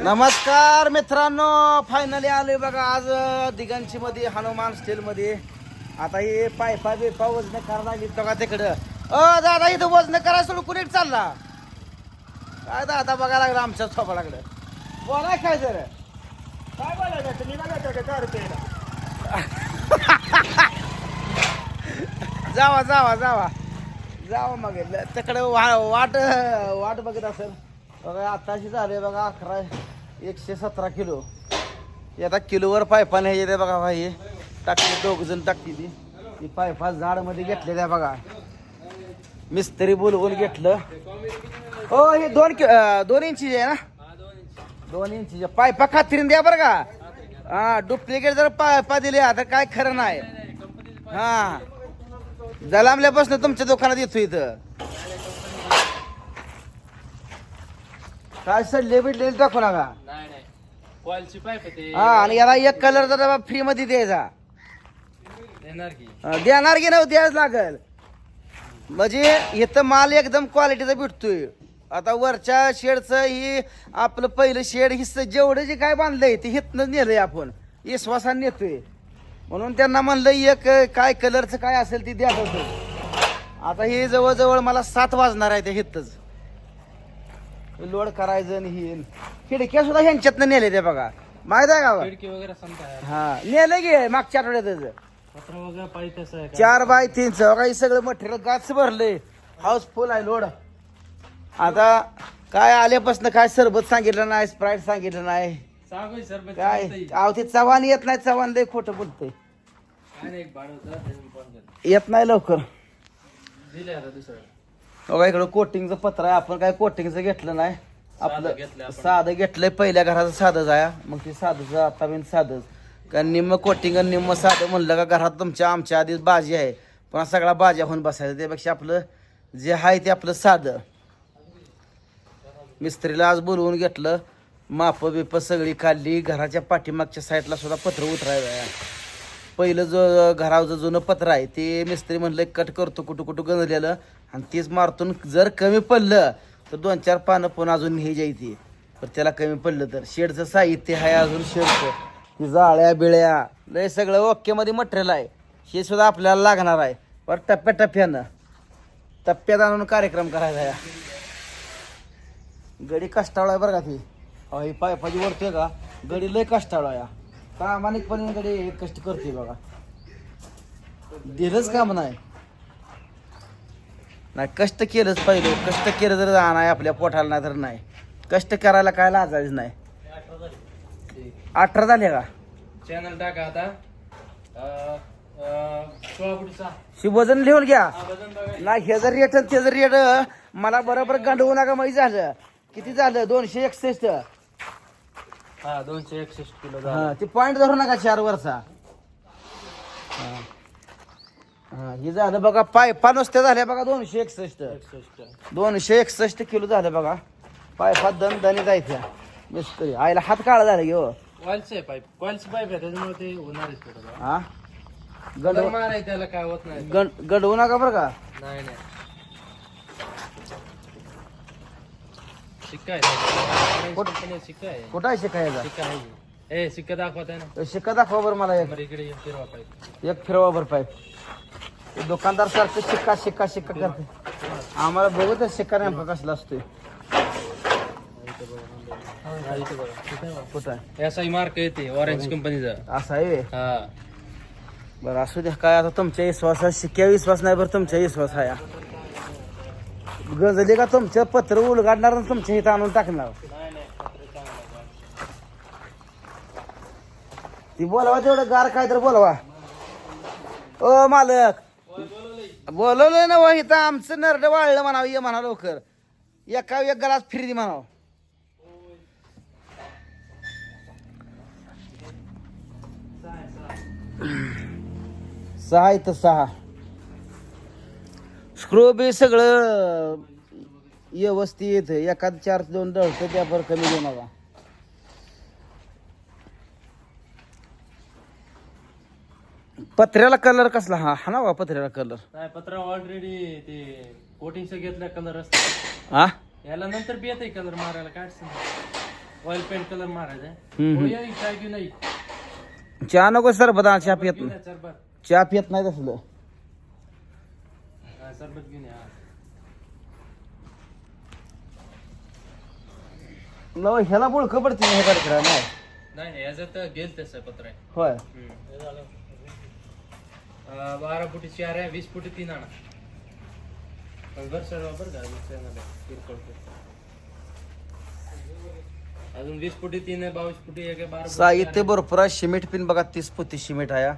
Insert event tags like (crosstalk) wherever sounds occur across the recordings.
नमस्कार मित्रांनो फायनली आले बघा आज दिगांची मध्ये हनुमान स्टील मध्ये आता हे पायपा बिपा वजन करायला लागली बघा तिकडं. अ दादा इथं वजन करायला सोडून कुणी चालला? काय दादा बघायला लागलं आमच्या सोबा लागलं बोलाय काय जर. काय बोलायचं? मी दहा जावा जावा जावा. जावा मग. तिकडे वा वाट वाट बघत असेल. बघा आताशी झाले बघा अकरा एकशे सतरा किलो. आता किलोवर पायपा हे येते बघा भाई. टाकली दोघ जण टाकली ती. ती पायपा झाडमध्ये घेतलेल्या बघा. मिस्त्री बोलवून घेतलं. हो हे दोन कि- दोन इंची आहे ना? दोन इंची पायपा खात्रीन द्या बरं का. हा डुप्लिकेट जर पायपा दिले तर काय खरं नाही. हा. जलामल्यापासून तुमच्या दुकानात येतो इथं. काय नका नाही नाही. कॉलची पाईप ते. हा आणि याला एक कलरचा डबा फ्री मध्ये द्यायचा. देणार की? अं, देणार की नाही द्यायच लागल. म्हणजे इथं माल एकदम क्वालिटीचा भेटतोय. आता वरच्या शेडचं ही आपलं पहिलं शेड हिस्स जेवढं जे काय बांधलंय ते हिथनं नेलंय आपण. विश्वासाने नेतोय. म्हणून त्यांना म्हणलं एक काय कलरचं काय असेल ते द्या. आता हे जवळजवळ मला सात वाजणार आहे ते हिथच लोड करायचं आणि ही. खिडक्या सुद्धा ह्यांच्यातनं नेले ते बघा. माहीत आहे का बा? खिडकी वगैरे समजा हा नेलं गे मागच्या आठवड्यातच पत्र वगैरे पाहिजे कसं आहे का? चार बाय तीनचं काही सगळं मटेरियल गाच भरले हाऊसफुल आहे लोड आता काय आल्यापासून काय सरबत सांगितलं नाही स्प्राईट सांगितलं नाही. सांगू सर पण काय. अहो ते चव्हाण येत नाही चव्हाण लय खोटं बोलतंय. काय नाही एक भाडं होतं त्याच्यानं फोन केला. येत नाही लवकर. दिले आता दुसरं. बघा इकडं कोटिंगचं पत्र आहे. आपण काय कोटिंगचं घेतलं नाही? साधं आपलं. साधं घेतलंय. पहिल्या घराचं साधंच आहे मग ते साधंच आता बिन साधंच. कारण निम्म कोटिंग आणि निम्म साधं म्हणलं का घरात तुमच्या आमच्या आधीच बाजी आहे. पण सगळा बाज्या होऊन बसायचं त्यापेक्षा आपलं जे आहे ते आपलं साधं. मिस्त्रीला आज बोलवून घेतलं. माप बिप सगळी काढली घराच्या पाठीमागच्या साईडला सुद्धा पत्र उतरायचं आहे पहिलं जो घराचं जुनं पत्र आहे ते मिस्त्री म्हणलं कट करतो. कुठं कुठं गंजलेलं. आणि तीच मारतून जर कमी पडलं तर दोन चार पानं पण अजून हे जायची पण त्याला कमी पडलं तर शेडचं साहित्य आहे अजून शेडचं. की जाळ्या बिळ्या लय सगळं ओकेमध्ये मटेरियल आहे. हे सुद्धा आपल्याला लागणार आहे. पर टप्प्याटप्प्यानं टप्प्यात आणून कार्यक्रम करायचा आहे गडी कष्टाळू आहे बरं का ती. अहो ही पायपाची वरतोय का? गडी लय कष्टाळू आहे. प्रामाणिकपणे गडी कष्ट करते बघा. दिलंच काम नाही. नाही कष्ट केलंच पाहिजे कष्ट केलं तर नाही आपल्या पोटाला नाही तर नाही. कष्ट करायला काय लाजायचं नाही. अठरा झाले का? चॅनल टाका आता. वजन लिहून घ्या. नाही हे जर रेट ते जर रेट मला बरोबर गांडवू नका माहिती झालं. किती झालं? दोनशे एकसष्ट. हा दोनशे एकसष्ट किलो हा ते पॉइंट धरू नका चार वरचा हा. हा, झालं बघा पायपा नुसत्या झाल्या बघा दोनशे एकसष्ट. दोनशे एकसष्ट किलो झालं बघा. पायपात दण दणी जायच्या मिस्त्री आईला हात काळा झाला की कॉलचं आहे पाईप आहे त्याच्यामुळे ते हा? गडव त्याला काय होत नाही. गड- गडवू नका बरं का? नाही नाही. शिक्का आहे. कुठं? शिक्का शिक्का आहे कुठं आहे शिकायचा शिक्का आहे. ए शिक्का दाखवत आहे ना. शिका दाखवा बरं मला एक. इकडे ये, फिरवा पाईप एक फिरवा बरं पाईप ते दुकानदार सारखं शिक्का शिक्का शिक्का करते. आम्हाला बघू तर शिक्का नेमका कसला असतोय. कुठं आहे? असा मार्क येते ऑरेंज कंपनीचा असं आहे? व्हय. हा. बरं असू द्या काय आता तुमच्या विश्वासात शिक्क्या विश्वास नाही बरं तुमच्या विश्वास आहे. गजले का तुमचं? पत्र उलगाडणार आणि तुमच्या इथं आणून टाकणार. ती बोलवा तेवढं गार काय तर बोलवा. ओ मालक. बोलवलंय ना व इथं आमचं नरड वाळलं म्हणावं ये म्हणा लवकर. एका एक गलास फ्री दे म्हणावं. सहा इथं सहा. स्क्रू बी सगळं व्यवस्थित एखाद चार दोन डळतं त्यावर कमी देऊ पत्र्याला कलर कसला हा? हा ना बा पत्र्याला कलर. नाही पत्र ऑलरेडी ते कोटिंगचं घेतलं कलर असतं. हा याला नंतर बी येते कलर मारायला काय अडचण. ऑइल पेंट कलर मारायचा हम्म. हो, घेऊन. चहा नको सरबत चहा घेऊन नाही. या, सरबत. चहा पित नाही तसलं. हा, सरबत घेऊन या. हा. लव ह्याला पडते हे कडकडा नाही. नाही याच्यात गेल तसं पत्र. आहे होय बारा फुटी चार आहे वीस फुटी तीन आणा बरं का किरकोळ. अजून वीस फुटी तीन आहे बावीस फुटी एक आहे बारा साहित्य. भरपूर आहे सिमेंट पिन बघा तीस पोती सिमेंट आहे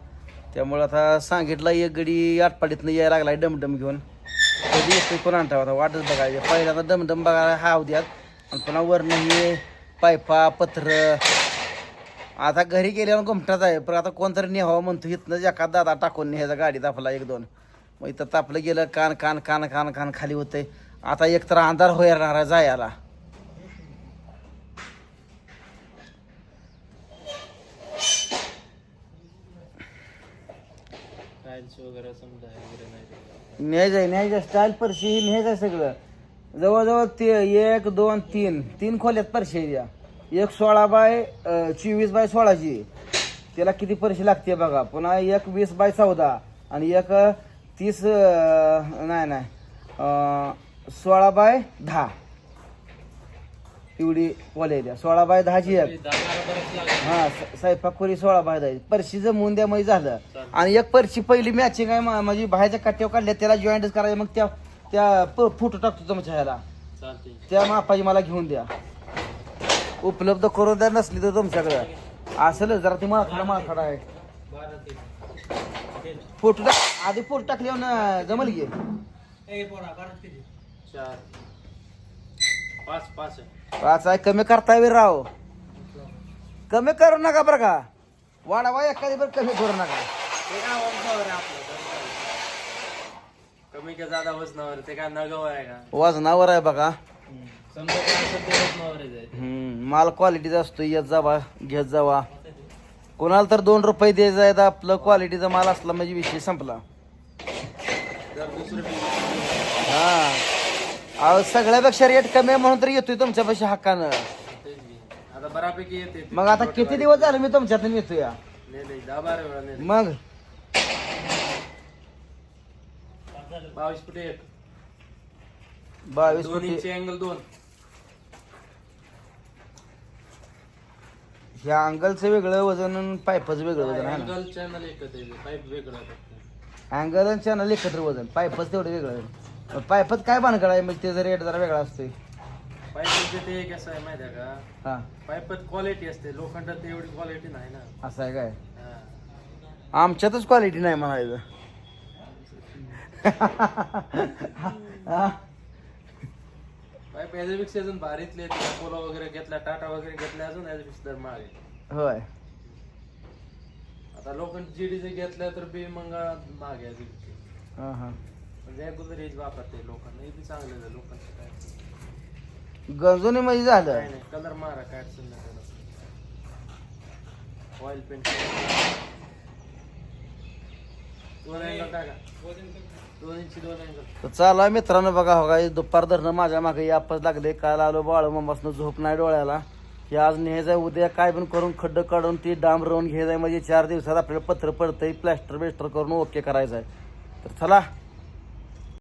त्यामुळे आता सांगितलं एक गडी आटपाडीतनं यायला लागलाय डमडम घेऊन कधी येतोय कोण आणता आता वाटच बघायचं पहिल्यांदा डमडम बघायला हा उद्यात आणि पुन्हा वरनं हे पायपा पत्र आता घरी गेल्यावर घुमटाच आहे. पण आता कोणतरी न्यावं म्हणतो इथनं एका दादा टाकून न्यायचा गाडीत आपला एक दोन. मग इथं तापलं गेलं कान कान कान कान कान खाली होतंय. आता एक तर अंधार होणार आहे जायला. न्यायचं न्यायचं स्टाईल परशी न्यायचं सगळं. जवळजवळ ते एक दोन तीन. तीन खोल्यात परशी द्या एक सोळा बाय चोवीस बाय सोळाची. त्याला किती परशी लागते बघा? पुन्हा एक वीस बाय चौदा आणि एक तीस नाही नाही सोळा बाय दहा. एवढी खोल्या द्या सोळा बाय दहाची एक. हा स- स्वयंपाक खोली सोळा बाय दहा द्या मग झालं. आणि एक परशी पहिली मॅचिंग आहे मा- म्हणजे बाहेरच्या कट्ट्यावर काढल्या त्याला जॉईंटच करायचं मग त्या त्या फोटो टाकतो तुमच्या ह्याला. त्या मापाची मला घेऊन द्या. उपलब्ध करून द्या नसली तर तुमच्याकडे. असेल जरा ती माळखाडा माळखाडा आहे. फोटो टाक आधी फोटो टाकल्यावर ना जमल की? चार पाच पाच आहे कमी करता येईल राव. कमी करू नका बरं का. वाढावा एखादी बरं कमी करू नका. कमी का जादा वजनावर आहे, ते काय आहे का? वजनावर आहे बघा. समजा वजनावर आहे. माल क्वालिटीचा असतो येत जावा घेत जावा. कोणाला तर दोन रुपये द्यायचा आहे आपलं क्वालिटीचा माल असला म्हणजे विषय संपला. हा. सगळ्यापेक्षा रेट कमी आहे म्हणून तर येतोय तुमच्यापाशी हक्कानं. आता बऱ्यापैकी येते मग आता किती दिवस झाले मी तुमच्यातून येतोय? मग? बावीस फुटे बावीस इंची अँगल दोन. ह्या अँगलचं वेगळं वजन आणि पाईपाचं वेगळं वजन आहे ना? अँगल चॅनल एकच आहे पाईप वेगळा आहे फक्त. अँगल आणि चॅनल एकत्र वजन पाईपच तेवढं वेगळं आहे. पाईपात काय भानगड आहे? म्हणजे त्याचा रेट जरा वेगळा असतोय. पाईपचे ते कसं आहे माहिती आहे का? हा. पाईपात क्वालिटी असते लोखंडात एवढी क्वालिटी नाही ना. असं आहे काय? हा. आमच्यातच क्वालिटी नाही म्हणायचं. (laughs) याच्यापेक्षा अजून भारीतले अपोलो वगैरे घेतला टाटा वगैरे घेतला अजून याच्यापेक्षा दर महाग होय. आता लोखंड जीडीचे घेतलं तर बी मग महाग आहे हा हा. म्हणजे अगोदर हेच वापरते लोखंड हे बी चांगलं आहे लोखंड काय. गंजोनी मध्ये झालं. काय नाही. कलर मारा काय अडचण नाही. त्याला. ऑइल पेंट दोन अँगल टाका दोन इंची दोन अँगल. तर चालू आहे मित्रांनो बघा हो काय दुपार धरणं माझ्या मागे यापच लागले. काल आलो बाळू मामासनं झोप नाही डोळ्याला. हे आज न्यायचं उद्या काय पण करून खड्ड काढून ती डांब रवून घ्यायचं म्हणजे चार दिवसात आपल्याला पत्र पडतंय प्लॅस्टर बेस्टर करून ओके करायचं आहे. तर चला